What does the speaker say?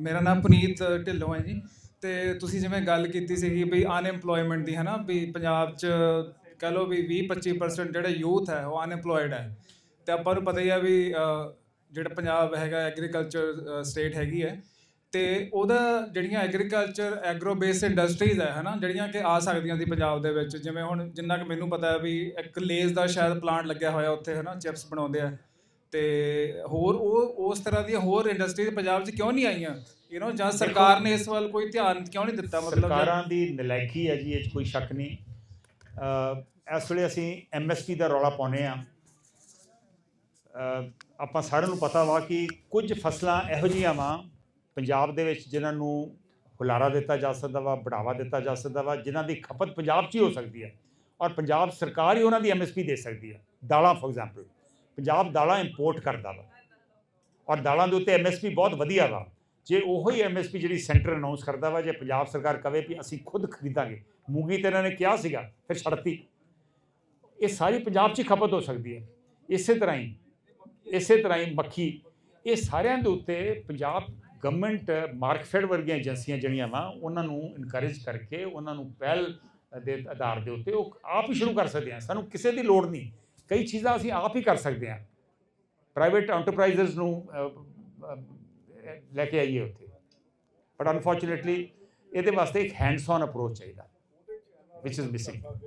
ਮੇਰਾ ਨਾਮ ਪੁਨੀਤ ਢਿੱਲੋਂ ਹੈ ਜੀ। ਤੇ ਤੁਸੀਂ ਜਿਵੇਂ ਗੱਲ ਕੀਤੀ ਸੀਗੀ ਵੀ ਅਨਐਮਪਲੋਇਮੈਂਟ ਦੀ, ਹਨਾ, ਵੀ ਪੰਜਾਬ 'ਚ ਕਹ ਲਓ ਵੀ 20-25% ਜਿਹੜਾ ਯੂਥ ਹੈ, ਉਹ ਅਨਐਮਪਲੋਇਡ ਹੈ। ਤੇ ਆਪਾਂ ਨੂੰ ਪਤਾ ਹੀ ਆ ਵੀ ਜਿਹੜਾ ਪੰਜਾਬ ਹੈਗਾ ਐਗਰੀਕਲਚਰ ਸਟੇਟ ਹੈਗੀ ਹੈ। ਤੇ ਉਹਦਾ ਜਿਹੜੀਆਂ ਐਗਰੀਕਲਚਰ ਐਗਰੋ ਬੇਸਡ ਇੰਡਸਟਰੀਜ਼ ਹੈ, ਹਨਾ, ਜਿਹੜੀਆਂ ਕਿ ਆ ਸਕਦੀਆਂ ਸੀ ਪੰਜਾਬ ਦੇ ਵਿੱਚ। ਜਿਵੇਂ ਹੁਣ ਜਿੰਨਾ ਕਿ ਮੈਨੂੰ ਪਤਾ ਹੈ ਵੀ ਇੱਕ ਲੇਜ਼ ਦਾ ਸ਼ਾਇਦ ਪਲਾਂਟ ਲੱਗਿਆ ਹੋਇਆ ਉੱਥੇ, ਹਨਾ ਚਿਪਸ ਬਣਾਉਂਦੇ ਆ। ਤੇ ਹੋਰ ਉਸ ਤਰ੍ਹਾਂ ਦੀਆਂ ਹੋਰ ਇੰਡਸਟਰੀਜ਼ ਪੰਜਾਬ 'ਚ ਕਿਉਂ ਨਹੀਂ ਆਈਆਂ? ਯੂ نو ਜਾਂ ਸਰਕਾਰ ਨੇ ਇਸ ਵੱਲ ਕੋਈ ਧਿਆਨ ਕਿਉਂ ਨਹੀਂ ਦਿੱਤਾ? ਮਤਲਬ ਸਰਕਾਰਾਂ ਦੀ ਨਲਾਇਕੀ ਹੈ ਜੀ ਇਹ 'ਚ ਕੋਈ ਸ਼ੱਕ ਨਹੀਂ। ਇਸ ਵੇਲੇ ਅਸੀਂ ਐਮਐਸਪੀ ਦਾ ਰੌਲਾ ਪਾਉਨੇ ਆ ਆਪਾਂ ਸਾਰਿਆਂ ਨੂੰ ਪਤਾ ਵਾ ਕਿ ਕੁਝ ਫਸਲਾਂ ਇਹੋ ਜਿਹੀਆਂ ਵਾ ਪੰਜਾਬ ਦੇ ਵਿੱਚ ਜਿਨ੍ਹਾਂ ਨੂੰ ਹੁਲਾਰਾ ਦਿੱਤਾ ਜਾ ਸਕਦਾ ਵਾ ਬੜਾਵਾ ਦਿੱਤਾ ਜਾ ਸਕਦਾ ਵਾ ਜਿਨ੍ਹਾਂ ਦੀ ਖਪਤ ਪੰਜਾਬ 'ਚ ਹੀ ਹੋ ਸਕਦੀ ਹੈ ਔਰ ਪੰਜਾਬ ਸਰਕਾਰ ਹੀ ਉਹਨਾਂ ਦੀ ਐਮਐਸਪੀ ਦੇ ਸਕਦੀ ਹੈ ਦਾਲਾਂ ਫੋਰ ਐਗਜ਼ਾਮਪਲ ਪੰਜਾਬ ਦਾਲਾਂ ਇੰਪੋਰਟ ਕਰਦਾ ਵਾ। ਔਰ ਦਾਲਾਂ ਦੇ ਉੱਤੇ ਐਮਐਸਪੀ ਬਹੁਤ ਵਧੀਆ ਵਾ। ਜੇ ਉਹੋ ਹੀ ਐਮਐਸਪੀ ਜਿਹੜੀ ਸੈਂਟਰ ਅਨਾਉਂਸ ਕਰਦਾ ਵਾ, ਜੇ ਪੰਜਾਬ ਸਰਕਾਰ ਕਵੇ ਵੀ ਅਸੀਂ ਖੁਦ ਖਰੀਦਾਂਗੇ, ਮੂੰਗੀ ਤੇ ਇਹਨਾਂ ਨੇ ਕਿਹਾ ਸੀਗਾ, ਫਿਰ ਛੱਡਤੀ। ਇਹ ਸਾਰੀ ਪੰਜਾਬ 'ਚ ਹੀ ਖਪਤ ਹੋ ਸਕਦੀ ਹੈ। ਇਸੇ ਤਰ੍ਹਾਂ ਹੀ, ਇਸੇ ਤਰ੍ਹਾਂ ਹੀ ਮੱਖੀ, ਇਹ ਸਾਰਿਆਂ ਦੇ ਉੱਤੇ ਪੰਜਾਬ ਗਵਰਨਮੈਂਟ ਮਾਰਕਫੈਡ ਵਰਗੀਆਂ ਏਜੰਸੀਆਂ ਜਿਹੜੀਆਂ ਵਾ, ਉਹਨਾਂ ਨੂੰ ਇਨਕਰੇਜ ਕਰਕੇ, ਉਹਨਾਂ ਨੂੰ ਪਹਿਲ ਦੇ ਆਧਾਰ ਦੇ ਉੱਤੇ ਉਹ ਆਪ ਹੀ ਸ਼ੁਰੂ ਕਰ ਸਕਦੇ ਆ। ਸਾਨੂੰ ਕਿਸੇ ਦੀ ਲੋੜ ਨਹੀਂ। ਕਈ ਚੀਜ਼ਾਂ ਅਸੀਂ ਆਪ ਹੀ ਕਰ ਸਕਦੇ ਹਾਂ ਪ੍ਰਾਈਵੇਟ ਐਂਟਰਪ੍ਰਾਈਜ਼ਸ ਨੂੰ ਲੈ ਕੇ ਆਈਏ ਉੱਥੇ। ਬਟ ਅਨਫੋਰਚੂਨੇਟਲੀ ਇਹਦੇ ਵਾਸਤੇ ਇੱਕ ਹੈਂਡਸ ਔਨ ਅਪਰੋਚ ਚਾਹੀਦਾ ਵਿਚ ਇਜ਼ ਮਿਸਿੰਗ